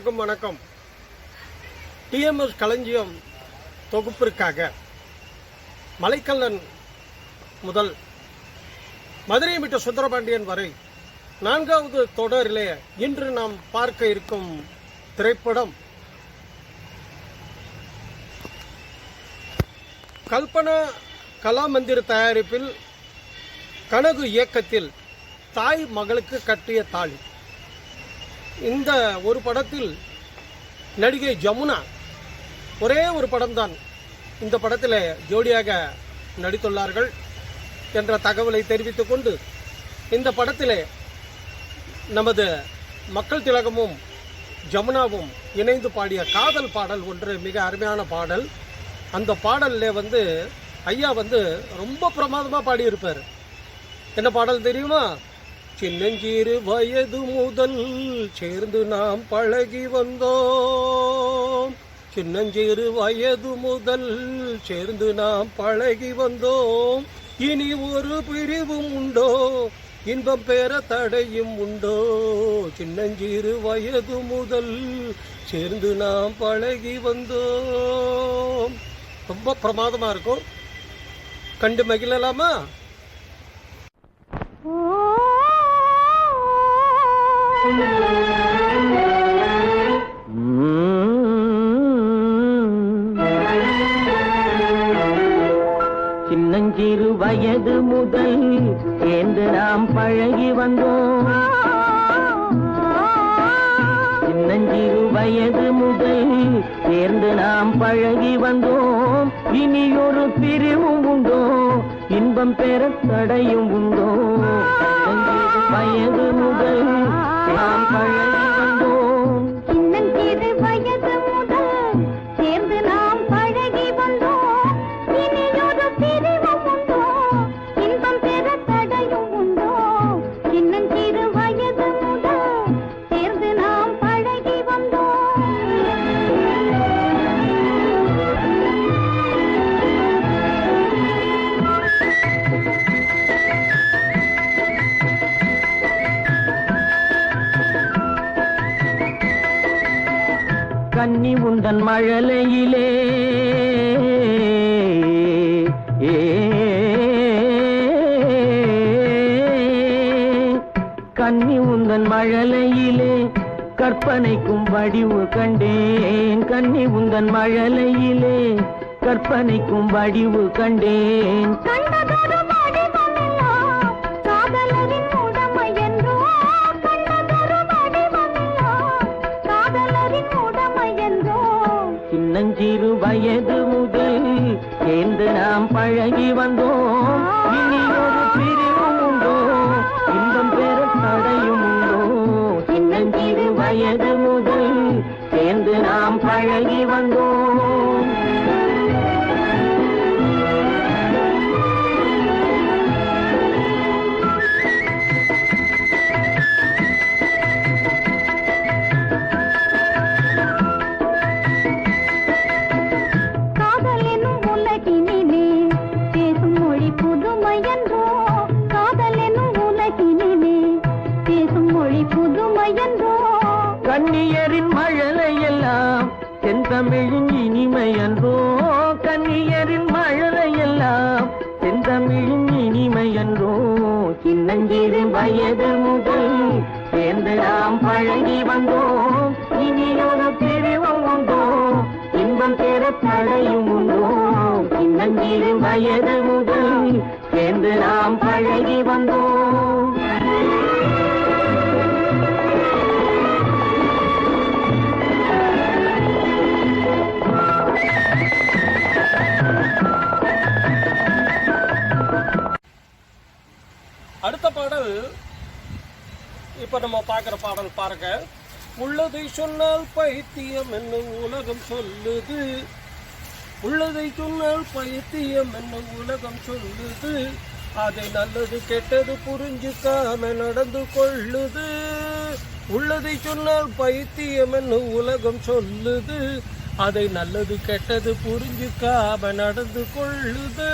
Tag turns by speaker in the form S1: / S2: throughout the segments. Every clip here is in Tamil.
S1: அனைவருக்கும் வணக்கம். டிஎம்எஸ் களஞ்சியம் தொகுப்பிற்காக மலைக்கல்லன் முதல் மதுரை விட்ட சுந்தரபாண்டியன் வரை நான்காவது தொடரிலே இன்று நாம் பார்க்க இருக்கும் திரைப்படம் கல்பனா கலாமந்திர் தயாரிப்பில் கனகு இயக்கத்தில் தாய் மகளுக்கு கட்டிய தாலி. இந்த ஒரு படத்தில் நடிகை ஜமுனா ஒரே ஒரு படம்தான் இந்த படத்தில் ஜோடியாக நடித்துள்ளார்கள் என்ற தகவலை தெரிவித்துக் கொண்டு இந்த படத்தில் நமது மக்கள் திலகமும் ஜமுனாவும் இணைந்து பாடிய காதல் பாடல் ஒன்று மிக அருமையான பாடல். அந்த பாடலில் வந்து ஐயா வந்து ரொம்ப பிரமாதமாக பாடியிருப்பார். என்ன பாடல் தெரியுமா? சின்னஞ்சிறு வயது முதல் சேர்ந்து நாம் பழகி வந்தோம். சின்னஞ்சிறு வயது முதல் சேர்ந்து நாம் பழகி வந்தோம். இனி ஒரு பிரிவும் உண்டோ? இன்பம் பெற தடையும் உண்டோ? சின்னஞ்சிறு வயது முதல் சேர்ந்து நாம் பழகி வந்தோம். ரொம்ப பிரமாதமாக இருக்கும். கண்டு மகிழலாமா?
S2: சின்னஞ்சிறு வயது முதல் சேர்ந்து நாம் பழகி வந்தோம். சின்னஞ்சிறு வயது முதல் சேர்ந்து நாம் பழகி வந்தோம். இனியொரு பிரிவும் உண்டோ? இன்பம் பெற தடையும் உண்டோ? வயது முதல் நாம் பழைய மழலையிலே. ஏ. கன்னி உந்தன் மழலையிலே கற்பனைக்கும் வடிவு கண்டேன். கன்னி உந்தன் மழலையிலே கற்பனைக்கும் வடிவு கண்டேன். செந்தமிழின் இனிமை அன்றோ கன்னியரின் மழலை எல்லாம் செந்தமிழின் இனிமை அன்றோ சின்னஞ்சிறு வயது முதல் சேர்ந்து நாம் பழகி வந்தோம். இனி பிரிவம் உண்டோ இன்பம் பெற தடையும் உண்டோ. சின்னஞ்சிறு வயது முதல் சேர்ந்து நாம் பழகி வந்தோம்.
S1: பார்க்குற பாடல் பாருங்க. உள்ளதை சொன்னால் பைத்தியம் என்ன உலகம் சொல்லுது. உள்ளதை சொன்னால் பைத்தியம் என்ன உலகம் சொல்லுது. அதை நல்லது கெட்டது புரிஞ்சுக்காம நடந்து கொள்ளுது. உள்ளதை சொன்னால் பைத்தியம் என்ன உலகம் சொல்லுது. அதை நல்லது கெட்டது புரிஞ்சுக்காம நடந்து கொள்ளுது.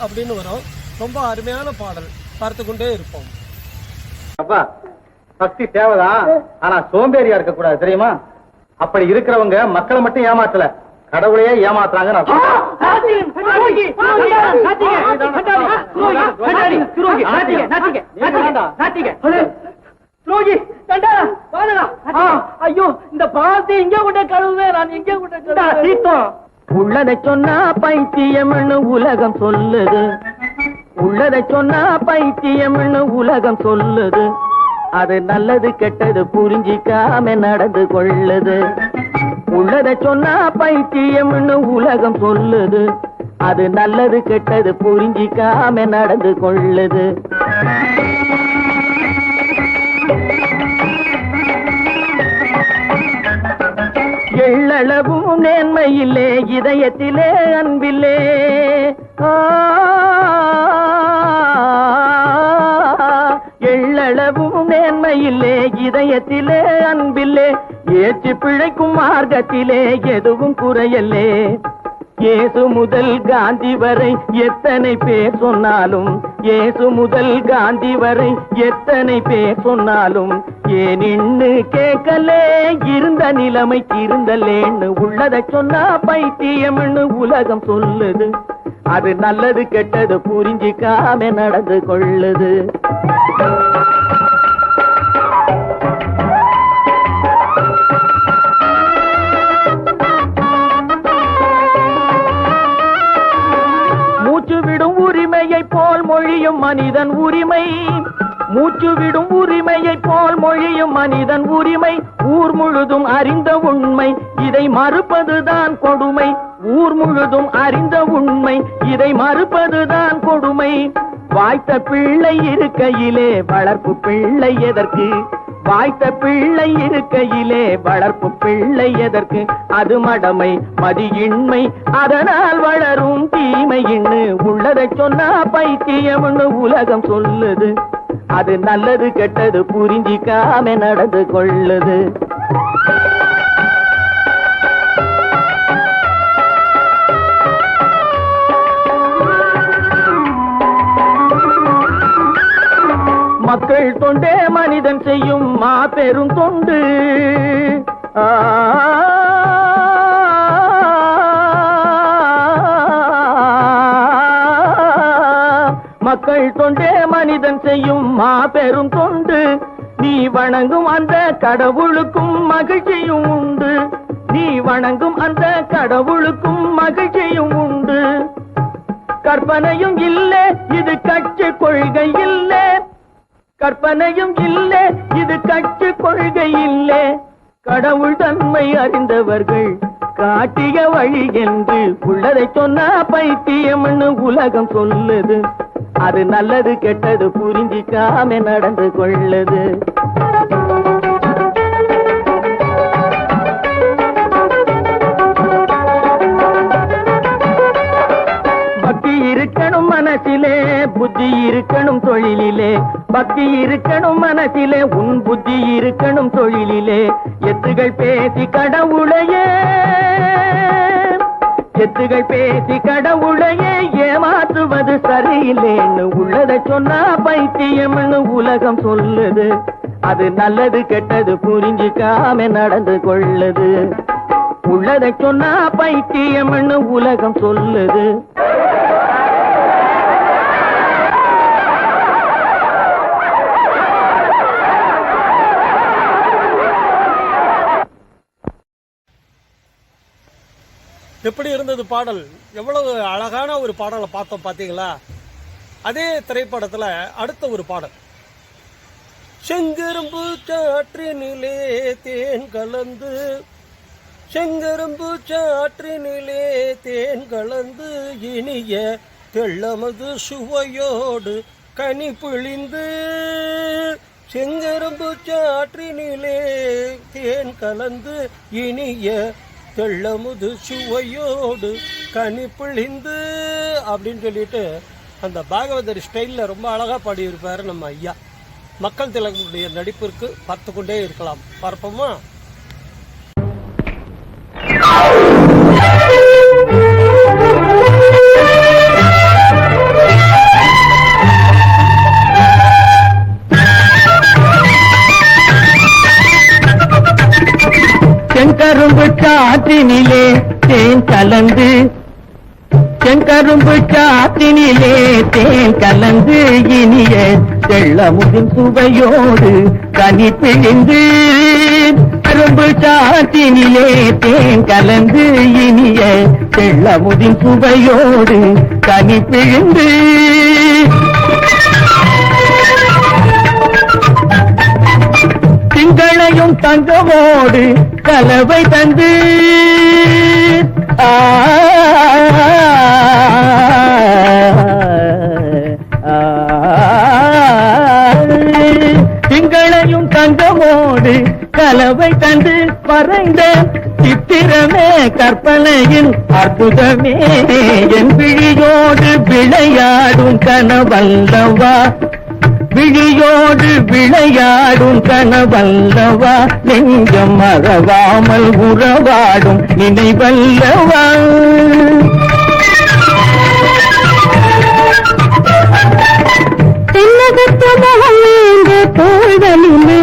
S1: அப்படின்னு வரும். ரொம்ப அருமையான பாடல். பார்த்து கொண்டே இருப்போம்.
S3: அப்பா பக்தி தேவைதான் ஆனா சோம்பேறியா இருக்க கூடாது தெரியுமா? அப்படி இருக்கிறவங்க மக்களை மட்டும் ஏமாத்தல. கடவுளையே ஏமாத்துறாங்க நான்
S2: ஐயோ இந்த பாலத்தை இங்க கொண்ட கழுவுவே நான் எங்க கொண்ட சீத்தம் உள்ளதை சொன்னா பைத்தியம்னு உலகம் சொல்லுது. உள்ளதை சொன்னா பைத்தியம்னு உலகம் சொல்லுது. அது நல்லது கெட்டது புரிஞ்சிக்காம நடந்து கொள்ளுது. உள்ளத சொன்னா பைத்தியம்னு உலகம் சொல்லுது. அது நல்லது கெட்டது புரிஞ்சிக்காம நடந்து கொள்ளுது. எள்ளளவும் நேர்மையிலே இதயத்திலே அன்பிலே. இதயத்திலே அன்பில்லே ஏற்றி பிழைக்கும் மார்க்கத்திலே எதுவும் குறையல்லே. ஏசு முதல் காந்தி வரை எத்தனை பேர் சொன்னாலும் ஏசு முதல் காந்தி வரை எத்தனை பேர் சொன்னாலும் ஏனின்னு கேட்கலே இருந்த நிலைமைக்கு இருந்தலேன்னு உள்ளதை சொன்னா பைத்தியம்னு உலகம் சொல்லுது. அது நல்லது கெட்டது புரிஞ்சிக்காம நடந்து கொள்ளுது. மொழியும் மனிதன் உரிமை. மூச்சு விடும் உரிமையை போல் மொழியும் மனிதன் உரிமை. ஊர் முழுதும் அறிந்த உண்மை இதை மறுப்பதுதான் கொடுமை. ஊர் முழுதும் அறிந்த உண்மை இதை மறுப்பதுதான் கொடுமை. வாய்த்த பிள்ளை இருக்கையிலே வளர்ப்பு பிள்ளை எதற்கு? வாய்த்த பிள்ளை இருக்கையிலே வளர்ப்பு பிள்ளை எதற்கு? அது மடமை மதியின்மை. அதனால் வளரும் தீமையின்னு உள்ளதை சொன்னா பைத்தியம்னு உலகம் சொல்லுது. அது நல்லது கெட்டது புரிஞ்சிக்காம நடந்து கொள்ளுது. மக்கள் தொண்டே மனிதன் செய்யும் மாபெரும் தொண்டு. மக்கள் தொண்டே மனிதன் செய்யும் மாபெரும் தொண்டு. நீ வணங்கும் அந்த கடவுளுக்கும் மகிழ்ச்சியும் உண்டு. நீ வணங்கும் அந்த கடவுளுக்கும் மகிழ்ச்சியும் உண்டு. கற்பனையும் இல்லை இது கட்சி கொள்கை. கற்பனையும் இல்லை இது கட்சி கொள்கை இல்லை. கடவுள் தன்மை அறிந்தவர்கள் காட்டிய வழி என்று உள்ளதை சொன்னா பைத்தியம்னு உலகம் சொல்லுது. அது நல்லது கெட்டது புரிஞ்சிக்காம நடந்து கொள்ளுது. பக்தி இருக்கணும் மனசிலே புத்தி இருக்கணும் தொழிலிலே பக்தி இருக்கணும் மனசிலே உன் புத்தி இருக்கணும் தொழிலிலே. எத்துகள் பேசி கடவுளையே எத்துகள் பேசி கடவுளையே ஏமாற்றுவது சரியில்லைன்னு உள்ளதை சொன்னா பைத்தியம்னு உலகம் சொல்லுது. அது நல்லது கெட்டது புரிஞ்சுக்காம நடந்து கொள்ளுது. உள்ளதை சொன்னா பைத்தியம்னு உலகம் சொல்லுது.
S1: எப்படி இருந்தது பாடல்? எவ்வளவு அழகான ஒரு பாடலை பார்த்தோம் பார்த்தீங்களா? அதே திரைப்படத்தில் அடுத்த ஒரு பாடல். செங்கரும்பு சாற்றினிலே தேன் கலந்து செங்கரும்பு சாற்றினிலே தேன் கலந்து இனிய தெள்ளமது சுவையோடு கனி பிழிந்து செங்கரும்பு சாற்றினிலே தேன் கலந்து இனிய தெள்ளமுது சுவையோடு கனி பிழிந்து அப்படின்னு சொல்லிட்டு அந்த பாகவதர் ஸ்டைலில் ரொம்ப அழகாக பாடியிருப்பார் நம்ம ஐயா. மக்கள் திலகனுடைய நடிப்பிற்கு பார்த்து கொண்டே இருக்கலாம். பார்ப்போமா?
S2: செங்கரும்பு காற்றினிலே தேன் கலந்து செங்கரும்பு காற்றினிலே தேன் கலந்து இனிய தெள்ளமுதின் சுவையோடு கனி பிழிந்து கரும்பு சாற்றினிலே தேன் கலந்து இனிய தெள்ளமுதின் சுவையோடு கனி பிழிந்து. திங்களையும் தங்கமோடு கலவை தந்து. திங்களையும் தங்கமோடு கலவை தந்து மறைந்த சித்திரமே கற்பனையின் அற்புதமே. என் விழியோடு விளையாடும் கனவல்லவா. விழியோடு விளையாடும் கனவல்லவா? நெஞ்சம் மறவாமல் உறவாடும் நினைவல்லவா?
S4: தென்னகத்து மகளேந்த தோள்களிலையும்